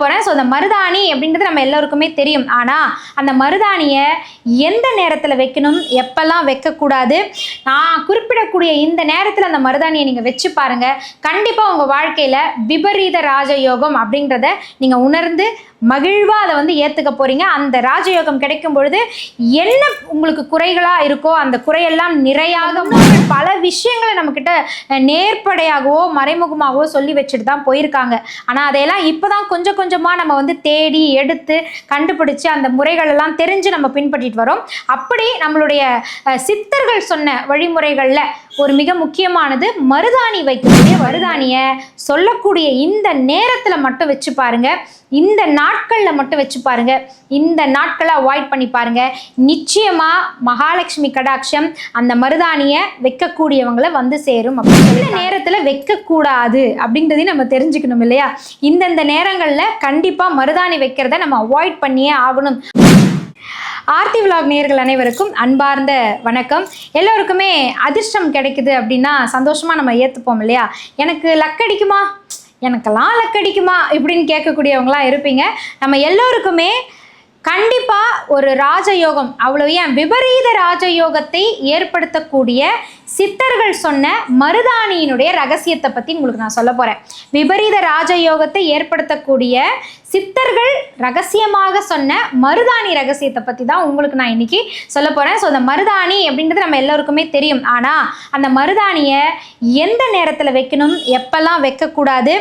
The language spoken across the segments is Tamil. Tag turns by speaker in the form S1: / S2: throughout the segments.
S1: போகிறேன் ஸோ அந்த மருதாணி அப்படின்றது நம்ம எல்லோருக்குமே தெரியும். ஆனால் அந்த மருதாணியை எந்த நேரத்தில் வைக்கணும் எப்பெல்லாம் வைக்கக்கூடாது? நான் குறிப்பிடக்கூடிய இந்த நேரத்தில் அந்த மருதாணியை நீங்கள் வச்சு பாருங்கள் கண்டிப்பாக உங்கள் வாழ்க்கையில் விபரீத ராஜயோகம் அப்படின்றத நீங்கள் உணர்ந்து மகிழ்வாக அதை வந்து ஏற்றுக்க போகிறீங்க அந்த ராஜயோகம் கிடைக்கும் பொழுது என்ன உங்களுக்கு குறைகளாக இருக்கோ அந்த குறையெல்லாம் நிறையாக பல விஷயங்களை நம்மக்கிட்ட நேர்படையாகவோ மறைமுகமாகவோ சொல்லி வச்சுட்டு தான் போயிருக்காங்க. ஆனால் அதையெல்லாம் இப்போ தான் கொஞ்சம் கொஞ்சமாக நம்ம வந்து தேடி எடுத்து கண்டுபிடிச்சு அந்த முறைகளெல்லாம் தெரிஞ்சு நம்ம பின்பற்றிட்டு வரோம். அப்படி நம்மளுடைய சித்தர்கள் சொன்ன வழிமுறைகளில் ஒரு மிக முக்கியமானது மருதாணி வைக்கக்கூடிய மருதாணியை சொல்லக்கூடிய இந்த நேரத்தில் மட்டும் வச்சு பாருங்க. இந்த நாட்களில் மட்டும் வச்சு பாருங்க. இந்த நாட்களை அவாய்ட் பண்ணி பாருங்க. நிச்சயமாக மகாலட்சுமி கடாட்சம் அந்த மருதாணியை வைக்கக்கூடியவங்களை வந்து சேரும். இந்த நேரத்தில் வைக்கக்கூடாது அப்படின்றதையும் நம்ம தெரிஞ்சுக்கணும் இல்லையா? இந்தந்த நேரங்களில் கண்டிப்பாக மருதாணி வைக்கிறத நம்ம அவாய்ட் பண்ணியே ஆகணும். ஆர்த்தி விலாக் நேயர்கள் அனைவருக்கும் அன்பார்ந்த வணக்கம். எல்லோருக்குமே அதிர்ஷ்டம் கிடைக்குது அப்படின்னா சந்தோஷமாக நம்ம ஏற்றுப்போம் இல்லையா? எனக்கு லக்கடிக்குமா? எனக்கெல்லாம் லக்கடிக்குமா? இப்படின்னு கேட்கக்கூடியவங்களாம் இருப்பீங்க. நம்ம எல்லோருக்குமே கண்டிப்பாக ஒரு ராஜயோகம் அவ்வளோ ஏன்? விபரீத ராஜயோகத்தை ஏற்படுத்தக்கூடிய சித்தர்கள் சொன்ன மருதாணியினுடைய ரகசியத்தை பற்றி உங்களுக்கு நான் சொல்ல போகிறேன் விபரீத ராஜயோகத்தை ஏற்படுத்தக்கூடிய சித்தர்கள் ரகசியமாக சொன்ன மருதாணி ரகசியத்தை பற்றி தான் உங்களுக்கு நான் இன்னைக்கு சொல்ல போகிறேன் ஸோ அந்த மருதாணி அப்படின்றது நம்ம எல்லோருக்குமே தெரியும். ஆனால் அந்த மருதாணியை எந்த நேரத்தில் வைக்கணும் எப்பெல்லாம் வைக்கக்கூடாது?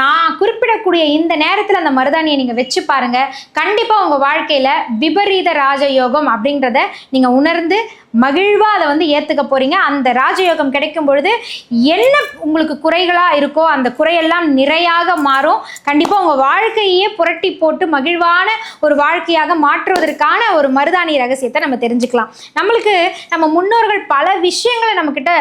S1: நான் குறிப்பிடக்கூடிய இந்த நேரத்தில் அந்த மருதாணியை நீங்கள் வச்சு பாருங்கள் கண்டிப்பாக உங்கள் வாழ்க்கையில் விபரீத ராஜயோகம் அப்படின்றத நீங்கள் உணர்ந்து மகிழ்வாக அதை வந்து ஏற்றுக்க போகிறீங்க அந்த ராஜயோகம் கிடைக்கும் பொழுது என்ன உங்களுக்கு குறைகளாக இருக்கோ அந்த குறையெல்லாம் நிறையாக மாறும். கண்டிப்பாக உங்கள் வாழ்க்கையே புரட்டி போட்டு மகிழ்வான ஒரு வாழ்க்கையாக மாற்றுவதற்கான ஒரு மருதாணி ரகசியத்தை நம்ம தெரிஞ்சுக்கலாம். நம்மளுக்கு நம்ம முன்னோர்கள் பல விஷயங்களை நம்மக்கிட்ட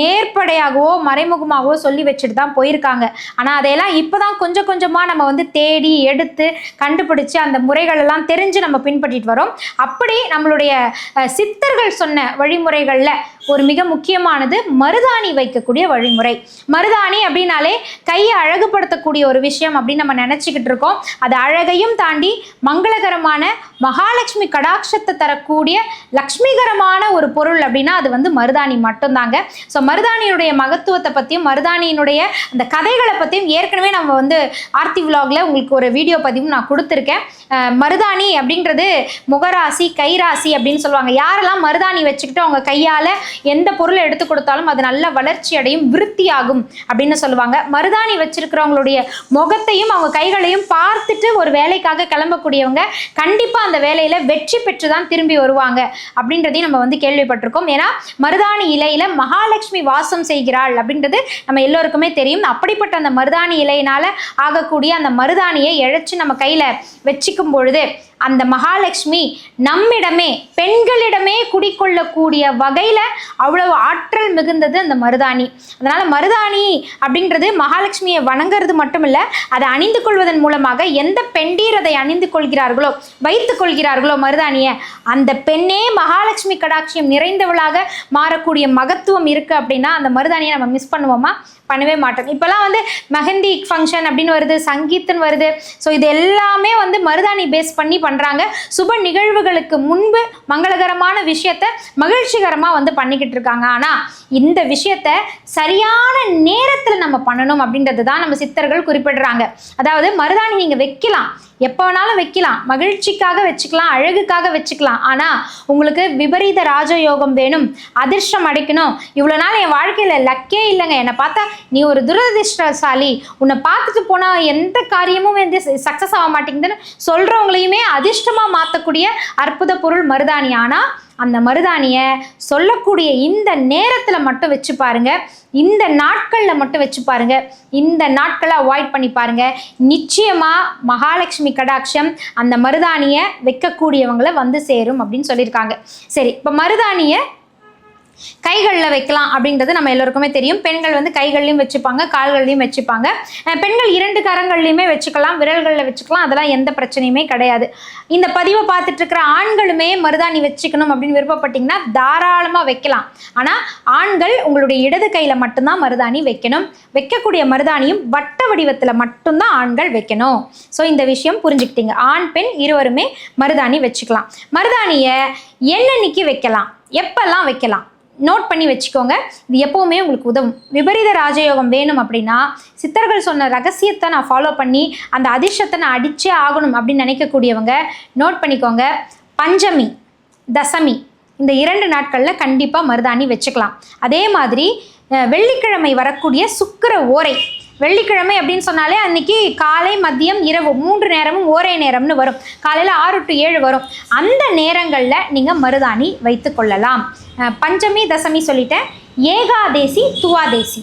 S1: நேர்படையாகவோ மறைமுகமாகவோ சொல்லி வச்சுட்டு தான் போயிருக்காங்க. ஆனால் அதையெல்லாம் இப்போ தான் கொஞ்சம் கொஞ்சமாக நம்ம வந்து தேடி எடுத்து கண்டுபிடிச்சு அந்த முறைகளெல்லாம் தெரிஞ்சு நம்ம பின்பற்றிட்டு வரோம். அப்படி நம்மளுடைய சித்தர்கள் சொன்ன வழிமுறைகளில் ஒரு மிக முக்கியமானது மருதாணி வைக்கக்கூடிய வழிமுறை. மருதாணி அப்படின்னாலே கையை அழகுபடுத்தக்கூடிய ஒரு விஷயம் அப்படின்னு நம்ம நினச்சிக்கிட்டு இருக்கோம். அது அழகையும் தாண்டி மங்களகரமான மகாலட்சுமி கடாட்சத்தை தரக்கூடிய லக்ஷ்மிகரமான ஒரு பொருள் அப்படின்னா அது வந்து மருதாணி மட்டும்தாங்க. ஸோ மருதாணியினுடைய மகத்துவத்தை பற்றியும் மருதாணியினுடைய அந்த கதைகளை பற்றியும் ஏற்கனவே நம்ம வந்து ஆர்த்தி விலாகில் உங்களுக்கு ஒரு வீடியோ பதிவும் நான் கொடுத்துருக்கேன். மருதாணி அப்படின்றது முகராசி கைராசி அப்படின்னு சொல்லுவாங்க. யாரெல்லாம் மருதாணி வச்சுக்கிட்டு அவங்க கையால் எந்த பொருளை எடுத்து கொடுத்தாலும் அது நல்ல வளர்ச்சி அடையும் விருத்தியாகும் அப்படின்னு சொல்லுவாங்க. மருதாணி வச்சிருக்கிறவங்களுடைய முகத்தையும் அவங்க கைகளையும் பார்த்துட்டு ஒரு வேலைக்காக கிளம்பக்கூடியவங்க கண்டிப்பாக அந்த வேலையில் வெற்றி பெற்று தான் திரும்பி வருவாங்க அப்படின்றதையும் நம்ம வந்து கேள்விப்பட்டிருக்கோம். ஏன்னா மருதாணி இலையில் மகாலட்சுமி வாசம் செய்கிறாள் அப்படின்றது நம்ம எல்லோருக்குமே தெரியும். அப்படிப்பட்ட அந்த மருதாணி இலையினால் ஆகக்கூடிய அந்த மருதாணியை இழைச்சி நம்ம கையில் வச்சுக்கும் பொழுது அந்த மகாலட்சுமி நம்மிடமே பெண்களிடமே குடிக்கொள்ளக்கூடிய வகையில் அவ்வளவு ஆற்றல் மிகுந்தது அந்த மருதாணி. அதனால் மருதாணி அப்படின்றது மகாலட்சுமியை வணங்குறது மட்டும் இல்லை அதை அணிந்து கொள்வதன் மூலமாக எந்த பெண்டீர் அதை அணிந்து கொள்கிறார்களோ வைத்துக் கொள்கிறார்களோ மருதாணியை அந்த பெண்ணே மகாலட்சுமி கடாட்சியம் நிறைந்தவளாக மாறக்கூடிய மகத்துவம் இருக்குது அப்படின்னா அந்த மருதாணியை நம்ம மிஸ் பண்ணுவோமா? பண்ணவே மாட்டோம். இப்போல்லாம் வந்து மெஹந்தி ஃபங்க்ஷன் அப்படின்னு வருது சங்கீத்துன்னு வருது. ஸோ இது எல்லாமே வந்து மருதாணி பேஸ் பண்ணி பண்ணுறாங்க சுப நிகழ்வுகளுக்கு முன்பு மங்களகரமான விஷயத்த மகிழ்ச்சிகரமாக வந்து பண்ணிக்கிட்டு இருக்காங்க. ஆனால் இந்த விஷயத்த சரியான நேரத்தில் நம்ம பண்ணணும் அப்படின்றது தான் நம்ம சித்தர்கள் குறிப்பிடுறாங்க. அதாவது மருதாணி நீங்கள் வைக்கலாம். எப்போ வேணாலும் வைக்கலாம். மகிழ்ச்சிக்காக வச்சுக்கலாம் அழகுக்காக வச்சுக்கலாம். ஆனால் உங்களுக்கு விபரீத ராஜயோகம் வேணும். அதிர்ஷ்டம் அடைக்கணும். இவ்வளோ நாள் என் வாழ்க்கையில் லக்கே இல்லைங்க. என்னை பார்த்தா நீ ஒரு துரதிர்ஷ்டசாலி. உன்னை பார்த்துட்டு போனால் எந்த காரியமும் வந்து சக்ஸஸ் ஆக மாட்டேங்குதுன்னு சொல்கிறவங்களையுமே அதிர்ஷ்டமாக மாற்றக்கூடிய அற்புத பொருள் மருதாணி ஆனால் அந்த மருதாணியை சொல்லக்கூடிய இந்த நேரத்தில் மட்டும் வச்சு பாருங்க. இந்த நாட்களில் மட்டும் வச்சு பாருங்க. இந்த நாட்களை அவாய்ட் பண்ணி பாருங்க. நிச்சயமாக மகாலட்சுமி கடாட்சம் அந்த மருதாணியை வைக்கக்கூடியவங்களை வந்து சேரும் அப்படின்னு சொல்லியிருக்காங்க. சரி இப்போ மருதாணியை கைகளில் வைக்கலாம் அப்படின்றது நம்ம எல்லோருக்குமே தெரியும். பெண்கள் வந்து கைகள்லையும் வச்சுப்பாங்க கால்கள்லையும் வச்சுப்பாங்க. பெண்கள் இரண்டு கரங்கள்லையுமே வச்சுக்கலாம் விரல்களில் வச்சுக்கலாம் அதெல்லாம் எந்த பிரச்சனையுமே கிடையாது. இந்த பதிவை பார்த்துட்டு இருக்கிற ஆண்களுமே மருதாணி வச்சுக்கணும் அப்படின்னு விருப்பப்பட்டீங்கன்னா தாராளமாக வைக்கலாம். ஆனால் ஆண்கள் உங்களுடைய இடது கையில் மட்டும்தான் மருதாணி வைக்கணும். வைக்கக்கூடிய மருதாணியும் வட்ட வடிவத்தில் மட்டும்தான் ஆண்கள் வைக்கணும். ஸோ இந்த விஷயம் புரிஞ்சுக்கிட்டீங்க. ஆண் பெண் இருவருமே மருதாணி வச்சுக்கலாம். மருதாணியை என்னன்னைக்கு வைக்கலாம். எப்பெல்லாம் வைக்கலாம்? நோட் பண்ணி வச்சுக்கோங்க. இது எப்போவுமே உங்களுக்கு உதவும். விபரீத ராஜயோகம் வேணும் அப்படின்னா சித்தர்கள் சொன்ன ரகசியத்தை நான் ஃபாலோ பண்ணி அந்த அதிர்ஷ்டத்தை நான் அடிச்சே ஆகணும் அப்படின்னு நினைக்கக்கூடியவங்க நோட் பண்ணிக்கோங்க. பஞ்சமி தசமி இந்த இரண்டு நாட்களில் கண்டிப்பாக மருதாணி வச்சுக்கலாம். அதே மாதிரி வெள்ளிக்கிழமை வரக்கூடிய சுக்கர ஓரை வெள்ளிக்கிழமை அப்படின்னு சொன்னாலே அன்னைக்கு காலை மதியம் இரவு மூன்று நேரமும் ஓரே நேரம்னு வரும். காலையில் ஆறு டு ஏழு வரும். அந்த நேரங்களில் நீங்கள் மருதாணி வைத்து கொள்ளலாம். பஞ்சமி தசமி சொல்லிட்டேன். ஏகாதேசி துவாதேசி.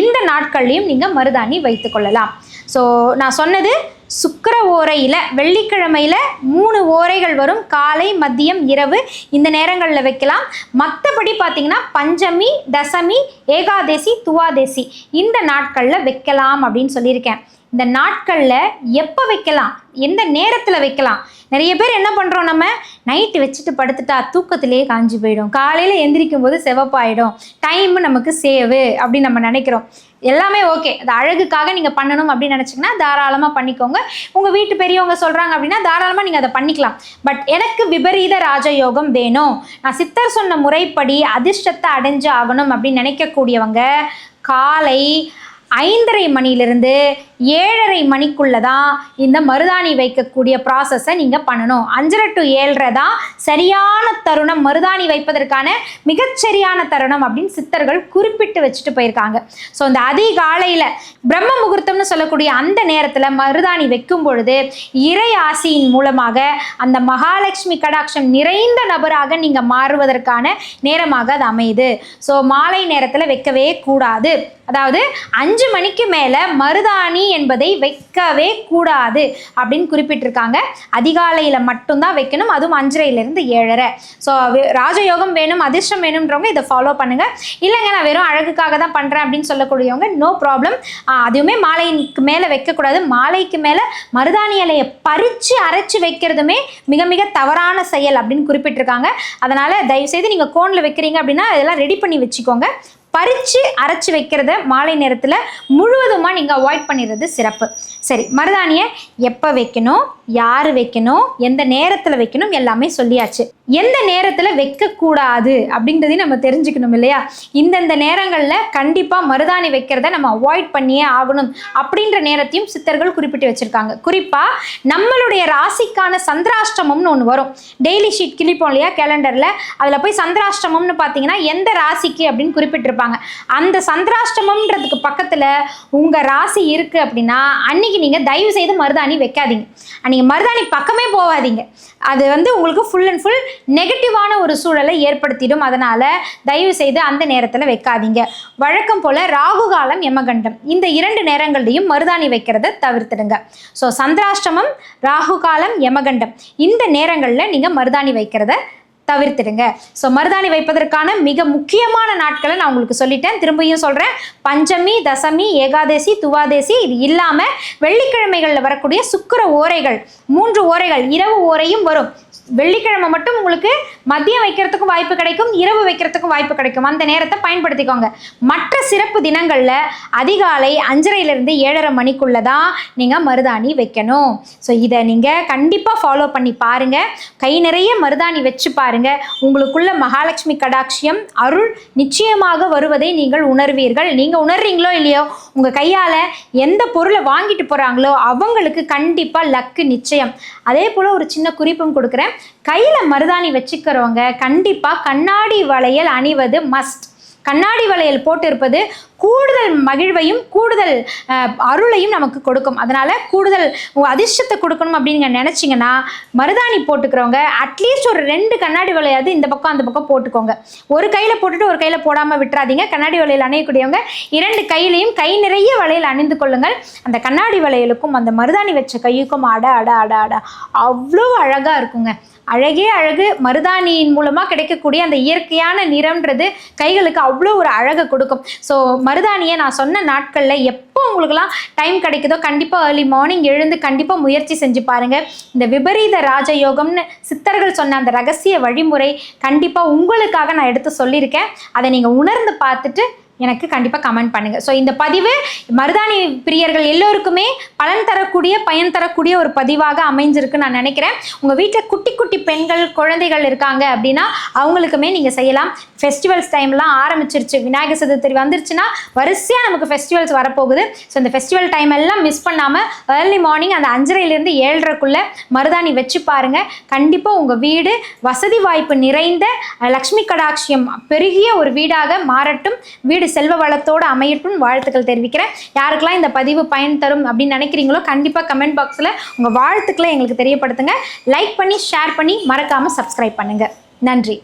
S1: இந்த நாட்கள்லையும் நீங்கள் மருதாணி வைத்து கொள்ளலாம். ஸோ நான் சொன்னது சுக்கிர ஓரையில் வெள்ளிக்கிழமையில் மூணு ஓரைகள் வரும். காலை மதியம் இரவு. இந்த நேரங்களில் வைக்கலாம். மற்றபடி பார்த்திங்கன்னா பஞ்சமி தசமி ஏகாதேசி துவாதேசி இந்த நாட்களில் வைக்கலாம் அப்படின்னு சொல்லியிருக்கேன். இந்த நாட்களில் எப்போ வைக்கலாம்? எந்த நேரத்தில் வைக்கலாம்? நிறைய பேர் என்ன பண்ணுறோம் நம்ம? நைட்டு வச்சுட்டு படுத்துட்டா தூக்கத்திலே காஞ்சி போயிடும். காலையில் எந்திரிக்கும் போது சிவப்பாயிடும். டைம் நமக்கு சேவு அப்படின்னு நம்ம நினைக்கிறோம். எல்லாமே ஓகே அது அழகுக்காக நீங்கள் பண்ணணும் அப்படின்னு நினச்சிங்கன்னா தாராளமாக பண்ணிக்கோங்க. உங்கள் வீட்டு பெரியவங்க சொல்கிறாங்க அப்படின்னா தாராளமாக நீங்கள் அதை பண்ணிக்கலாம். பட் எனக்கு விபரீத ராஜயோகம் வேணும். நான் சித்தர் சொன்ன முறைப்படி அதிர்ஷ்டத்தை அடைஞ்சு ஆகணும் அப்படின்னு நினைக்கக்கூடியவங்க காலை ஐந்தரை மணிலிருந்து ஏழரை மணிக்குள்ளே தான் இந்த மருதாணி வைக்கக்கூடிய ப்ராசஸை நீங்கள் பண்ணணும். அஞ்சரை டு ஏழரை தான் சரியான தருணம் மருதாணி வைப்பதற்கான மிகச்சரியான தருணம் அப்படின்னு சித்தர்கள் குறிப்பிட்டு வச்சுட்டு போயிருக்காங்க. ஸோ இந்த அதிகாலையில் பிரம்ம முகூர்த்தம்னு சொல்லக்கூடிய அந்த நேரத்தில் மருதாணி வைக்கும் பொழுது இறை ஆசியின் மூலமாக அந்த மகாலட்சுமி கடாட்சம் நிறைந்த நபராக நீங்கள் மாறுவதற்கான நேரமாக அது அமையுது. ஸோ மாலை நேரத்தில் வைக்கவே கூடாது. அதாவது அஞ்சு மணிக்கு மேலே மருதாணி என்பதை வைக்கவே கூடாது அப்படின்னு குறிப்பிட்டிருக்காங்க. அதிகாலையில் மட்டும்தான் வைக்கணும் அதுவும் அஞ்சரையிலேருந்து ஏழரை. ஸோ ராஜயோகம் வேணும் அதிர்ஷ்டம் வேணுன்றவங்க இதை ஃபாலோ பண்ணுங்கள் இல்லைங்க நான் வெறும் அழகுக்காக தான் பண்ணுறேன் அப்படின்னு சொல்லக்கூடியவங்க நோ ப்ராப்ளம் அதுவுமே மாலைக்கு மேலே வைக்கக்கூடாது. மாலைக்கு மேலே மருதாணி இலையை பறித்து அரைச்சி வைக்கிறதுமே மிக மிக தவறான செயல் அப்படின்னு குறிப்பிட்டிருக்காங்க. அதனால் தயவுசெய்து நீங்கள் கோனில் வைக்கிறீங்க அப்படின்னா இதெல்லாம் ரெடி பண்ணி வச்சுக்கோங்க. பறித்து அரைச்சி வைக்கிறத மாலை நேரத்தில் முழுவதுமாக நீங்கள் அவாய்ட் பண்ணிடுறது சிறப்பு. சரி மருதாணியை எப்போ வைக்கணும் யார் வைக்கணும் எந்த நேரத்தில் வைக்கணும் எல்லாமே சொல்லியாச்சு. எந்த நேரத்தில் வைக்கக்கூடாது அப்படின்றதையும் நம்ம தெரிஞ்சுக்கணும் இல்லையா? இந்தந்த நேரங்களில் கண்டிப்பாக மருதாணி வைக்கிறத நம்ம அவாய்ட் பண்ணியே ஆகணும் அப்படின்ற நேரத்தையும் சித்தர்கள் குறிப்பிட்டு வச்சுருக்காங்க. குறிப்பாக நம்மளுடைய ராசிக்கான சந்திராஷ்டமம்னு ஒன்று வரும். டெய்லி ஷீட் கிளிப்போம் இல்லையா கேலண்டரில் அதில் போய் சந்திராஷ்டமம்னு பார்த்தீங்கன்னா எந்த ராசிக்கு அப்படின்னு குறிப்பிட்டிருப்பாங்க. அந்த சந்திராஷ்டமம்ன்றதுக்கு பக்கத்தில் உங்கள் ராசி இருக்குது அப்படின்னா அன்னைக்கு நீங்கள் தயவு செய்து மருதாணி வைக்காதீங்க. அன்றைக்கி மருதாணி பக்கமே போகாதீங்க. அது வந்து உங்களுக்கு ஃபுல் அண்ட் ஃபுல் நெகட்டிவான ஒரு சூழலை ஏற்படுத்திடும். அதனால் தயவு செய்து அந்த நேரத்தில் வைக்காதீங்க. வழக்கம் போல் ராகு காலம் யமகண்டம். இந்த இரண்டு நேரங்கள்லையும் மருதாணி வைக்கிறத தவிர்த்துடுங்க. ஸோ சந்திராஷ்டமம் ராகு காலம் யமகண்டம். இந்த நேரங்களில் நீங்கள் மருதாணி வைக்கிறத தவிர்த்துடுங்க. ஸோ மருதாணி வைப்பதற்கான மிக முக்கியமான நாட்களை நான் உங்களுக்கு சொல்லிட்டேன். திரும்பியும் சொல்கிறேன் பஞ்சமி தசமி ஏகாதசி துவாதேசி இது இல்லாமல் வெள்ளிக்கிழமைகளில் வரக்கூடிய சுக்கிர ஓரைகள் மூன்று ஓரைகள் இரவு ஓரையும் வரும். வெள்ளிக்கிழமை மட்டும் உங்களுக்கு மதியம் வைக்கிறதுக்கும் வாய்ப்பு கிடைக்கும் இரவு வைக்கிறதுக்கும் வாய்ப்பு கிடைக்கும். அந்த நேரத்தை பயன்படுத்திக்கோங்க. மற்ற சிறப்பு தினங்களில் அதிகாலை அஞ்சரையிலிருந்து ஏழரை மணிக்குள்ளே தான் நீங்கள் மருதாணி வைக்கணும். ஸோ இதை நீங்கள் கண்டிப்பாக ஃபாலோ பண்ணி பாருங்கள் கை நிறைய மருதாணி வச்சு பாருங்கள் உங்களுக்குள்ள மகாலட்சுமி கடாட்சியம் அருள் நிச்சயமாக வருவதை நீங்கள் உணர்வீர்கள். நீங்கள் உணர்றீங்களோ இல்லையோ உங்கள் கையால் எந்த பொருளை வாங்கிட்டு போகிறாங்களோ அவங்களுக்கு கண்டிப்பாக லக்கு நிச்சயம். அதே போல் ஒரு சின்ன குறிப்பும் கொடுக்குறேன். கையில் மருதாணி இருக்கிறவங்க கண்டிப்பாக கண்ணாடி வளையல் அணிவது மஸ்ட் கண்ணாடி வளையல் போட்டிருப்பது கூடுதல் மகிழ்வையும் கூடுதல் அருளையும் நமக்கு கொடுக்கும். அதனால் கூடுதல் அதிர்ஷ்டத்தை கொடுக்கணும் அப்படின்னு நினச்சிங்கன்னா மருதாணி போட்டுக்கிறவங்க அட்லீஸ்ட் ஒரு ரெண்டு கண்ணாடி வளையாவது இந்த பக்கம் அந்த பக்கம் போட்டுக்கோங்க. ஒரு கையில் போட்டுட்டு ஒரு கையில் போடாமல் விட்டுறாதீங்க. கண்ணாடி வளையல் அணையக்கூடியவங்க இரண்டு கையிலையும் கை நிறைய வளையல் அணிந்து கொள்ளுங்கள். அந்த கண்ணாடி வளையலுக்கும் அந்த மருதாணி வச்ச கையுக்கும் அட அட அட அட அவ்வளோ அழகாக இருக்குங்க. அழகே அழகு. மருதாணியின் மூலமாக கிடைக்கக்கூடிய அந்த இயற்கையான நிறம்ன்றது கைகளுக்கு அவ்வளோ ஒரு அழகை கொடுக்கும். ஸோ மருதாணியை நான் சொன்ன நாட்களில் எப்போ உங்களுக்குலாம் டைம் கிடைக்குதோ கண்டிப்பாக ஏர்லி மார்னிங் எழுந்து கண்டிப்பாக முயற்சி செஞ்சு பாருங்கள் இந்த விபரீத ராஜயோகம்னு சித்தர்கள் சொன்ன அந்த ரகசிய வழிமுறை கண்டிப்பாக உங்களுக்காக நான் எடுத்து சொல்லியிருக்கேன். அதை நீங்கள் உணர்ந்து பார்த்துட்டு எனக்கு கண்டிப்பாக கமெண்ட் பண்ணுங்கள் ஸோ இந்த பதிவு மருதாணி பிரியர்கள் எல்லோருக்குமே பலன் தரக்கூடிய பயன் தரக்கூடிய ஒரு பதிவாக அமைஞ்சிருக்குன்னு நான் நினைக்கிறேன். உங்கள் வீட்டில் குட்டி குட்டி பெண்கள் குழந்தைகள் இருக்காங்க அப்படின்னா அவங்களுக்குமே நீங்கள் செய்யலாம். ஃபெஸ்டிவல்ஸ் டைம்லாம் ஆரம்பிச்சிருச்சு. விநாயகர் சதுர்த்தி வந்துருச்சுன்னா வரிசையாக நமக்கு ஃபெஸ்டிவல்ஸ் வரப்போகுது. ஸோ இந்த ஃபெஸ்டிவல் டைம் எல்லாம் மிஸ் பண்ணாமல் ஏர்லி மார்னிங் அந்த அஞ்சரைலேருந்து ஏழரைக்குள்ளே மருதாணி வச்சு பாருங்கள் கண்டிப்பாக உங்கள் வீடு வசதி வாய்ப்பு நிறைந்த லக்ஷ்மி கடாட்சியம் பெருகிய ஒரு வீடாக மாறட்டும். வீடு செல்வ வளத்தோடு அமையட்டும் வாழ்த்துக்கள் தெரிவிக்கிறேன். யாருக்கெல்லாம் இந்த பதிவு பயன் தரும் அப்படின்னு நினைக்கிறீங்களோ கண்டிப்பாக கமெண்ட் பாக்ஸில் உங்கள் வாழ்த்துக்களை எங்களுக்கு தெரியப்படுத்துங்க. லைக் பண்ணி ஷேர் பண்ணி மறக்காமல் சப்ஸ்கிரைப் பண்ணுங்கள் நன்றி.